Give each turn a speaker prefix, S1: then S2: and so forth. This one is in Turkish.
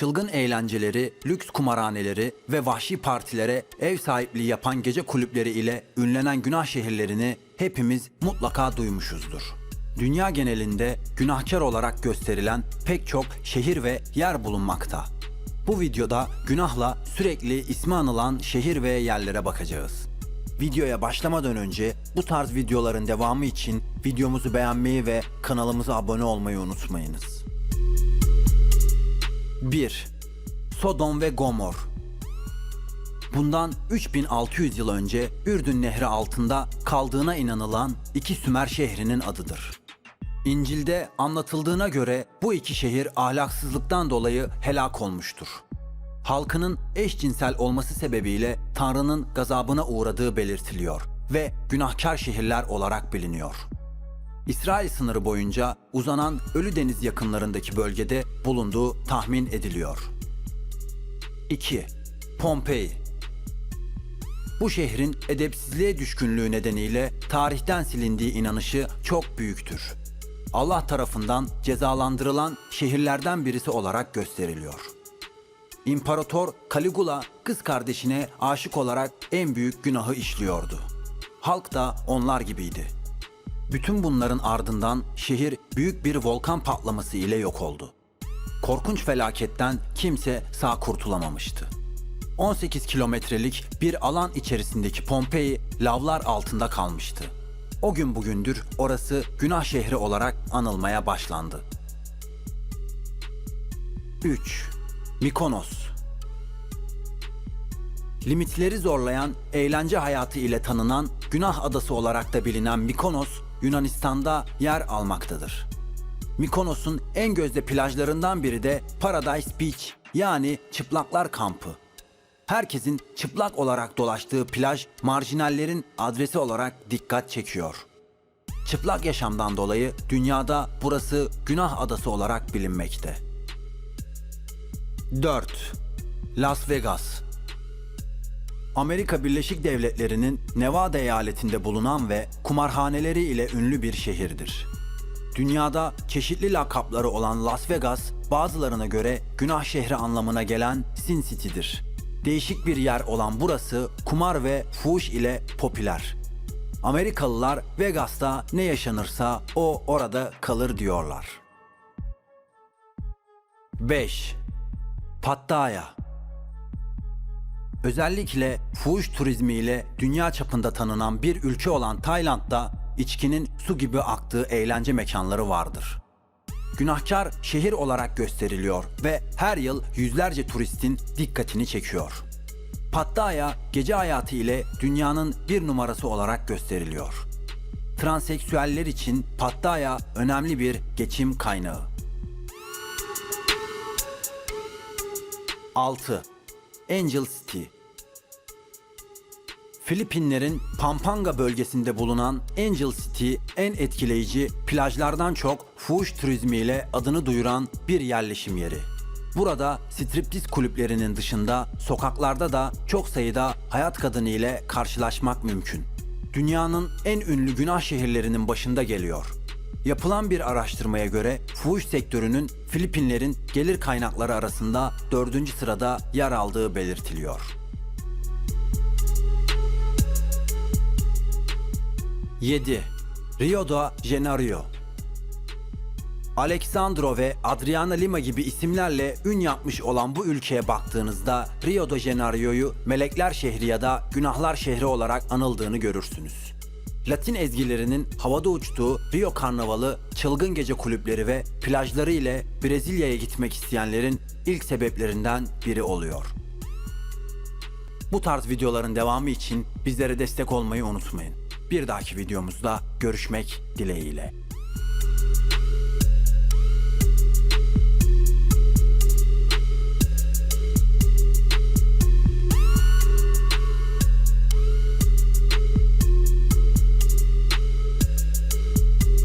S1: çılgın eğlenceleri, lüks kumarhaneleri ve vahşi partilere ev sahipliği yapan gece kulüpleri ile ünlenen günah şehirlerini hepimiz mutlaka duymuşuzdur. Dünya genelinde günahkar olarak gösterilen pek çok şehir ve yer bulunmakta. Bu videoda günahla sürekli ismi anılan şehir ve yerlere bakacağız. Videoya başlamadan önce bu tarz videoların devamı için videomuzu beğenmeyi ve kanalımıza abone olmayı unutmayınız. 1. Sodom ve Gomor Bundan 3600 yıl önce Ürdün Nehri altında kaldığına inanılan iki Sümer şehrinin adıdır. İncil'de anlatıldığına göre bu iki şehir ahlaksızlıktan dolayı helak olmuştur. Halkının eşcinsel olması sebebiyle Tanrı'nın gazabına uğradığı belirtiliyor ve günahkar şehirler olarak biliniyor. İsrail sınırı boyunca uzanan Ölü Deniz yakınlarındaki bölgede bulunduğu tahmin ediliyor. 2. Pompei Bu şehrin edepsizliğe düşkünlüğü nedeniyle tarihten silindiği inanışı çok büyüktür. Allah tarafından cezalandırılan şehirlerden birisi olarak gösteriliyor. İmparator Caligula kız kardeşine aşık olarak en büyük günahı işliyordu. Halk da onlar gibiydi. Bütün bunların ardından şehir büyük bir volkan patlaması ile yok oldu. Korkunç felaketten kimse sağ kurtulamamıştı. 18 kilometrelik bir alan içerisindeki Pompei lavlar altında kalmıştı. O gün bugündür orası günah şehri olarak anılmaya başlandı. 3. Mikonos Limitleri zorlayan eğlence hayatı ile tanınan günah adası olarak da bilinen Mikonos, Yunanistan'da yer almaktadır. Mikonos'un en gözde plajlarından biri de Paradise Beach yani çıplaklar kampı. Herkesin çıplak olarak dolaştığı plaj marjinallerin adresi olarak dikkat çekiyor. Çıplak yaşamdan dolayı dünyada burası günah adası olarak bilinmekte. 4. Las Vegas Amerika Birleşik Devletleri'nin Nevada eyaletinde bulunan ve kumarhaneleri ile ünlü bir şehirdir. Dünyada çeşitli lakapları olan Las Vegas, bazılarına göre günah şehri anlamına gelen Sin City'dir. Değişik bir yer olan burası kumar ve fuhuş ile popüler. Amerikalılar Vegas'ta ne yaşanırsa o orada kalır diyorlar. 5. Pattaya Özellikle fuhuş turizmiyle dünya çapında tanınan bir ülke olan Tayland'da içkinin su gibi aktığı eğlence mekanları vardır. Günahkar şehir olarak gösteriliyor ve her yıl yüzlerce turistin dikkatini çekiyor. Pattaya gece hayatı ile dünyanın bir numarası olarak gösteriliyor. Transseksüeller için Pattaya önemli bir geçim kaynağı. 6. Angel City Filipinlerin Pampanga bölgesinde bulunan Angel City en etkileyici plajlardan çok fuhuş turizmiyle adını duyuran bir yerleşim yeri. Burada striptiz kulüplerinin dışında sokaklarda da çok sayıda hayat kadını ile karşılaşmak mümkün. Dünyanın en ünlü günah şehirlerinin başında geliyor. Yapılan bir araştırmaya göre fuhuş sektörünün Filipinlerin gelir kaynakları arasında dördüncü sırada yer aldığı belirtiliyor. 7. Rio de Janeiro Alexandro ve Adriana Lima gibi isimlerle ün yapmış olan bu ülkeye baktığınızda Rio de Janeiro'yu melekler şehri ya da günahlar şehri olarak anıldığını görürsünüz. Latin ezgilerinin havada uçtuğu Rio Karnavalı, çılgın gece kulüpleri ve plajları ile Brezilya'ya gitmek isteyenlerin ilk sebeplerinden biri oluyor. Bu tarz videoların devamı için bizlere destek olmayı unutmayın. Bir dahaki videomuzda görüşmek dileğiyle.